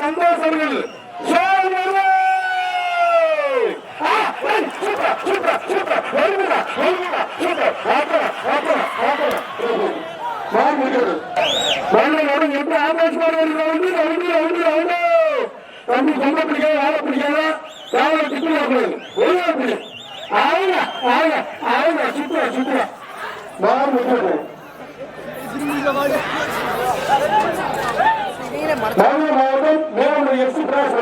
சந்தோஷங்கள் super super super வருகிறா வருகிறா சூப்பர் ஆப்பா ஆப்பா ஆப்பா மன்னனோட எப்படி ஆகாஷ்மான ரவுண்டு ரவுண்டு ரவுண்டு ரவுண்டு தம்பி பொம்மை பிடிக்காத வாழை பிடிக்காத காவலை திட்டு வரக்கூடாது ஒழுங்கா பிடி ஆக ஆக ஆக சுத்துறா சுத்துறா மாறு முட்டு மாவட்டம் மேலும் எஃப்சி பிராஸ்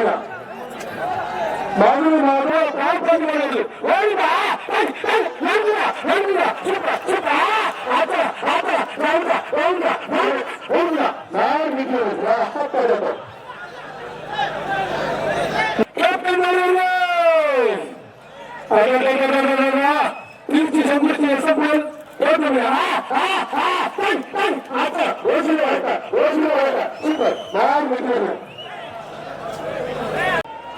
மதுரை மாவட்டம் காப்பாற்றி வருது ஓடிவா சூப்பர் சூப்பர் ஆத்தா ஆத்தா ஓடுவா ஓடுவா ஓடுவா நான் நிற்கிறேன் கேப்டன் வருவாங்க திருச்சி சந்திரசி எஸ்எப்எல்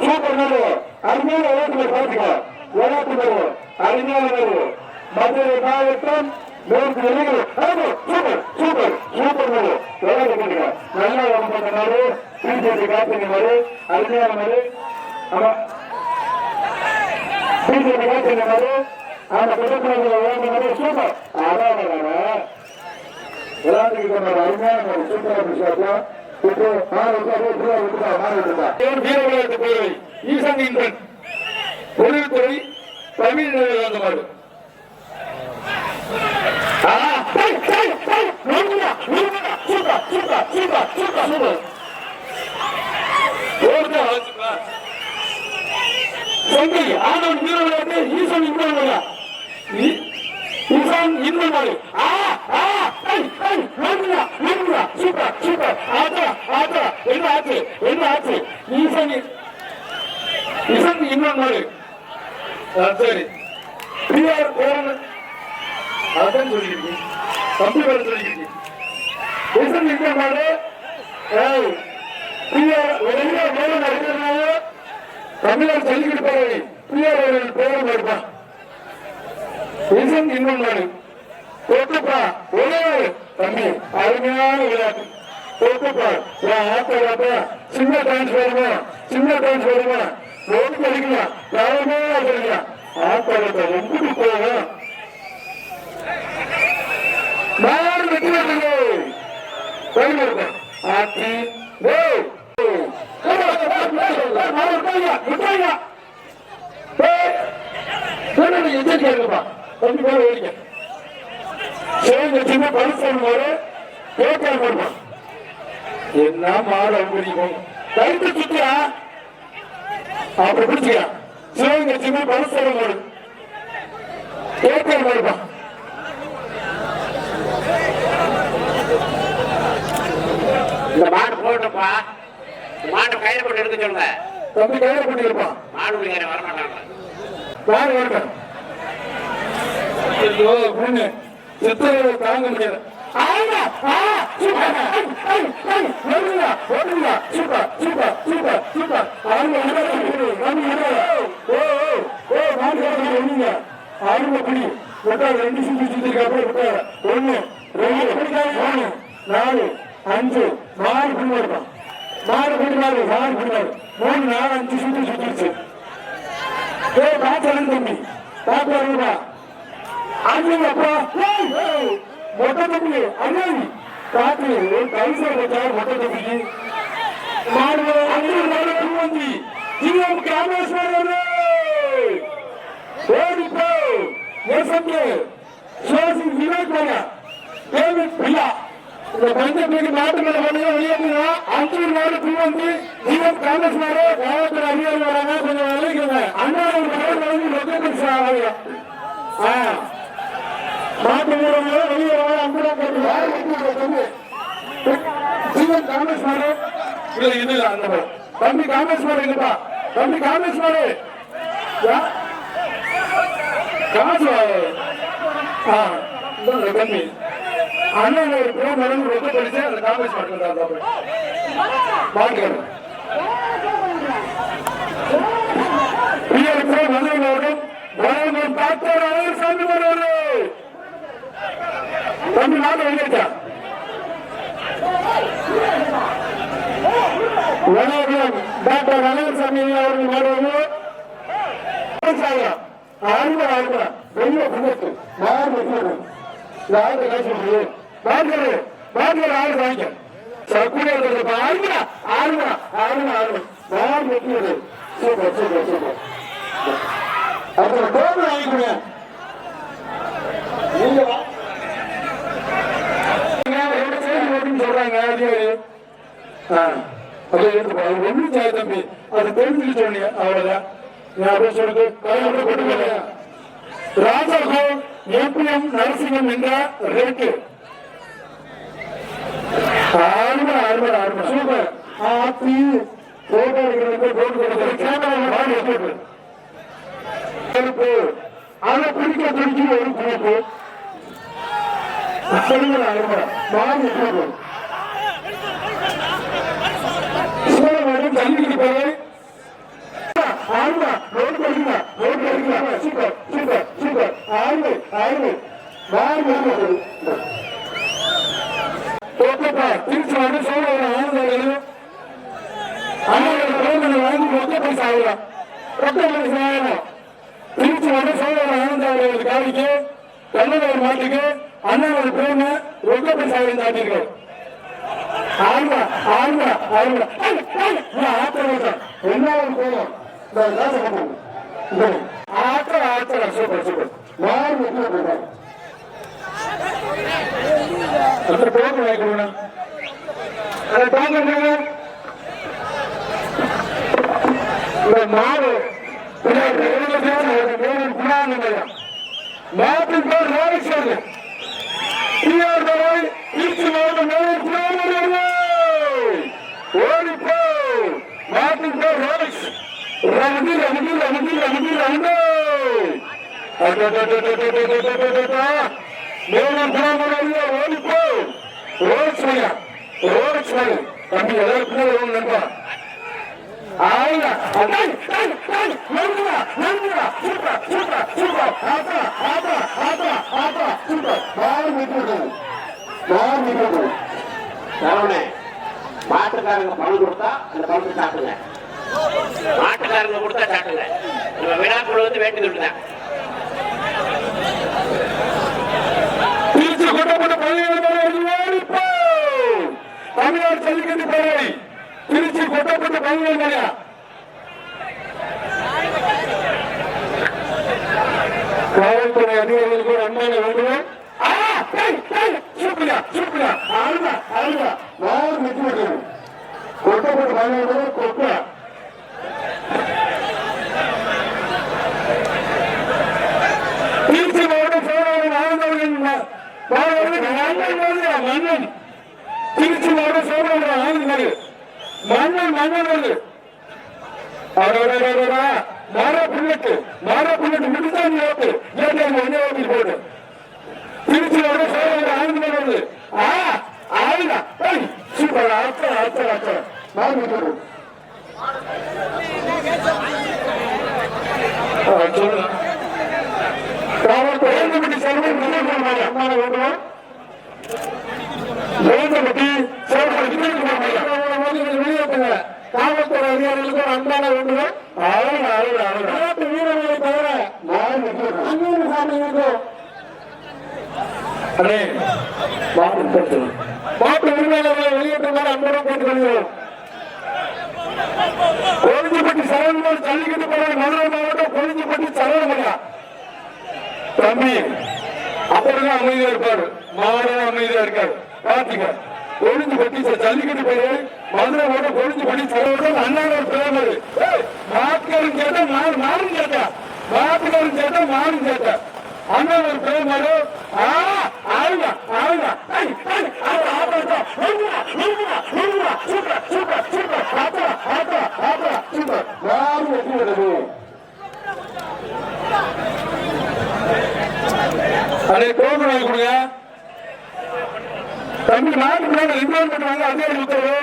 சூப்பர் நல்ல அருமையான விளையாட்டுகளை பார்த்துக்கலாம் விளையாட்டு வருவோம் அருமையான வருவோம் மதுரை மாவட்டம் சூப்பர் சூப்பர் சூப்பர் நல்ல விளையாட்டு பார்த்துக்கலாம் நல்லா விளையாட்டு நாடு பிஜேபி காப்பிங்க மாதிரி அருமையான மாதிரி ஆமா. பிஜேபி காப்பிங்க மாதிரி அந்த பிரதமர் சூப்பர். அதான் விளையாட்டுக்கு அருமையான ஒரு இப்போ ஈசன் இந்திரன் தொழில்துறை தமிழ் அந்த மாடு ஆனந்த் வீர ஈசன் இந்திரன் ஈசான் இன்னும் மாடு ஆ ஆ ஐ ஐ நன்றியா நன்றியா சூப்பர் சூப்பர் ஆத்தா ஆத்தா என்ன ஆச்சு என்ன ஆச்சு? ஈசன் ஈசன் இன்னும் ஆ, சரி. பிஆர் பேரன் அதான் சொல்லியிருக்கேன் தம்பி பேர சொல்லியிருக்கேன் ஈசன் இன்னும் மாடு ஏய் பிஆர் வெளியே மேல நடக்கிறதுனால தமிழர் சொல்லிக்கிட்டு போய் பிஆர் பேரன் இருப்பான் ஈசன் இன்னும் மாடு போட்டுப்பா ஒரே ஒரு தம்பி அருமையான விளையாட்டு. போட்டுப்பா என் ஆத்தா சின்ன டான்ஸ் வருமா? சின்ன டான்ஸ் வருமா? ரோடு படிக்கலாம் யாருமே படிக்கலாம் ஆத்தா ரொம்ப போகும் மாறு வெற்றி வருது ஆத்தி டேய். என்ன மாடு முடிக்கும் கைத்து சுத்தியா அப்படி பிடிச்சியா சிவங்க சின்ன பரிசு போடு பேட்டால் போடுவான் இந்த மாடு போட்டப்பா. மாட்டை கயிறு போட்டு எடுக்க சொல்லுங்க. தம்பி கையில பண்ணிருப்பான் மாடு பிடிக்கிற வரமாட்டாங்க யார் வரட்டும். ஐயோ பொண்ணு. சித்திரை தாங்க முடியாது ஆமா, ஆ, சூப்பர், ஐ, ஐ, ஐ, வருதுங்க, வருதுங்க, சூப்பர், சூப்பர், சூப்பர், சூப்பர். அவங்க இருபது பேரு, நம்ம இருபது. ஓ, ஓ, ஓ, நாலு பேர் வருவீங்க. அவங்க புடி. விட்டா ரெண்டு சுத்தி சுத்திக்கு அப்புறம் விட்டா. ஒண்ணு, ரெண்டு, மூணு, நாலு, அஞ்சு, நாலு புடி வருவான். நாலு புடி நாலு, நாலு புடி நாலு. மூணு, நாலு, அஞ்சு சுத்தி சுத்திடுச்சு. ஏய், பாத்து தம்பி பாத்து வருவா அண்ணப்பா மொட்டை தம்பி அண்ணன் காத்து ஒரு கைசா வச்சா மொட்டை தம்பிக்கு மாடு அண்ணன் மாடு பூவந்தி ஜீவம் காமேஸ்வரர் ஓடிப்போ எஸ்எம்ஏ சோசி விவேக் மகா டேவிட் பிரியா இந்த பஞ்சப்பேடி மாட்டு மேல பண்ணி வெளியேறினா அஞ்சூர் நாடு பூவந்தி ஜீவம் காமேஸ்வரர். காவல்துறை அதிகாரி வராங்க. கொஞ்சம் விளைவிக்கங்க அண்ணா ஒரு மகன் வழங்கி லொக்கேஷன் ஆகுங்க ஆ. மாட்டு வெளியே வர அங்குதான் போட்டு ஜீவன் காமேஸ்வரர். இல்ல இது இல்ல அந்த மாதிரி. தம்பி காமேஸ்வரர் இல்லப்பா தம்பி காமேஸ்வரர். யா? காசு ஆ தம்பி. அண்ணன் ஒரு ப்ரோ மடங்கு ரொம்ப படிச்சு அந்த காங்கிரஸ் மாட்டு வாங்கிக்கணும் பிஆர் ப்ரோ மதுரை மாவட்டம் வணக்கம் டாக்டர் அவர் சாமி வருவாரு தம்பி நாடு வணக்கம். டாக்டர் அழகர்சாமி அவர்கள் மாடுவாங்க ஆழ்வா ஆழ்வா வெளிய புண்ணத்து யார் வெற்றியது யார் பேசுறது வாங்கரு வாங்கரு ஆள் வாங்க சக்குடைய ஆழ்வா ஆழ்வா ஆழ்வா ஆழ்வா யார் வெற்றியது சூப்பர் சூப்பர் சூப்பர். அப்புறம் கோபம் வாங்கிக்கோங்க. நீங்க வா செய்ய தம்பி அது தெரிஞ்சுக்க சொன்னீங்க அவ்வளவுதான் நான் அப்படியே சொல்லுங்க கொடுக்கல ராஜாகோ ஏபிஎம் நரசிங்கம் என்ற ரேட்டு ஆறுமா ஆறுமா ஆறுமா சூப்பர் ஆத்தி போட்டோ எடுக்கிறது போட்டு கொடுக்குறது கேமரா வாங்கி வச்சிருக்கு அதை பிடிக்க பிடிச்சி ஒரு குறிப்பு சொல்லுங்க ஆறுமா வாங்கி வச்சிருக்கு சிவனோடு போய் ஆறுமா ரோடு அடிக்கா ரோடு அடிக்கா சூப்பர் சூப்பர் சூப்பர் ஆறு ஆறு வாங்கி ஓகேப்பா திருச்சி வந்து சோழர் ஆனந்தம் அண்ணன் வாங்கி மொத்த பைசா ஆகலாம் ரொக்க பைசா ஆகலாம் திருச்சி வந்து சோழர் ஆனந்தம் காவிக்கு கண்ணனவர் மாட்டுக்கு அண்ணன் பேருங்க ரொக்க பைசா தாட்டிருக்கோம் ஆமா ஆமா ஆமா. ஆத்திரம் என்ன போதும் ஆத்திரம் சூப்பர் சூப்பர் யார் வெற்றி போடுறேன் அந்த போக வைக்கணும் அதை தாங்க இந்த மாடு மாட்டின் பேர் ரோடிக்ஸ் பிஆர் திருச்சி மாவட்டம் மாட்டின் பேர் ரோடிக்ஸ் ரமதி ரமதி ரமதி மேலும் புறாமலையா ஓடிப்போ ரோடிக்ஸ் மையா ரோடிக்ஸ் மையா தம்பி எல்லாருக்குமே ஒரு நண்பா ஆயா நண்பா நண்பா சூப்பர் சூப்பர் சூப்பர். ஆத்தா ஆத்தா ஆத்தா ஆத்தா. சூப்பர். பால் மீட்டர் பால் மீட்டர் மாட்டுக்காரங்க பணம் கொடுத்தா அந்த பணத்தை சாப்பிடுங்க. ஆட்டுக்காரங்க கொடுத்தா சாப்பிடுங்க. நம்ம விழாக்குள்ள வந்து வேண்டி சொல்லுதான் திருச்சி கொட்டப்பட்ட தமிழ்நாடு ஜல்லிக்கட்டு பேரவை திருச்சி கொட்டப்பட்ட பதினேழு காவல்துறை அதிகாரிகளுக்கு ஒரு அன்பான வேண்டுகோள் கொட்டப்பட்ட பதினேழு கொட்டா. திருச்சி மாவட்டம் சோழவன் ஆனந்தவன் மன்னன். திருச்சி மாவட்டம் சோழவன் மன்னன் மன்னன் வருது அடடடடடா, புல்லட்டு மர புல்லட்டு முடிதான் ஓட்டு ஏன் ஒன்னே ஓட்டி போடு. திருச்சி மாவட்டம் சோழவன் ஆனந்தவன் வருது ஆ ஆயுதா சூப்பர் ஆத்த ஆத்த ஆத்த நான் விட்டுரு சொல்லுங்க. காவல்துறை செல்வம் அம்மான வேண்டும் வேந்தப்பட்டி காவல்துறை அதிகாரிகளுக்கு ஒரு அன்பான வேண்டுகோள். விளையாட்டு வீரர்களை தவிர அந்நிய சாமி இருக்கும் அண்ணே மாட்டு உரிமையாளர்களை வெளியேற்றுமாறு அன்புடன் கேட்டுக்கொள்கிறோம். கொழுஞ்சிப்பட்டி சரவணன் ஜல்லிக்கட்டு போற மதுரை மாவட்டம் கொழுஞ்சிப்பட்டி சரவணமையா தம்பி அப்படிதான் அமைதியா இருப்பாரு. மாறும் அமைதியா இருக்காரு. பாத்துக்க ஒழிஞ்சு பட்டி ஜல்லிக்கட்டு பேரு மதுரை ஓட கொழுந்து பட்டி சரவணன் அண்ணாவோட பிரதமர் மாட்டுக்காரன் கேட்டா மாறு மாறும் கேட்டா. மாட்டுக்காரன் கேட்டா மாறும் கேட்டா. அண்ணாநகர் பிரதமர் ஆ ஆளுங்க ஆளுங்க யாரும் வெற்றி பெறுது அடே டோக்கன் வாங்கி கொடுங்க. ரெண்டு ரவுடி ரவுடி ரவுடி ரவுடி அதே உத்தரவு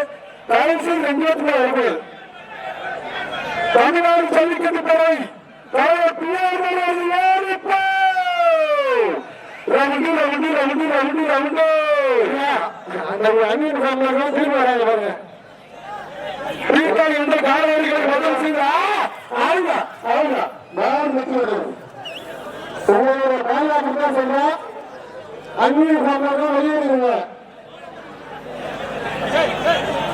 அந்நியன் சாமியார் திரும்பி தமிழ்நாடு பாருங்க. தீர்த்தம் என்ற காலவரிகளை பதிவு செய்தா? அவங்க அவங்க நான் உங்களோட பாதுகாப்பு தான் சொல்றேன். அந்நிய சாமியார் தான் வெளியேறுங்க உள்ளே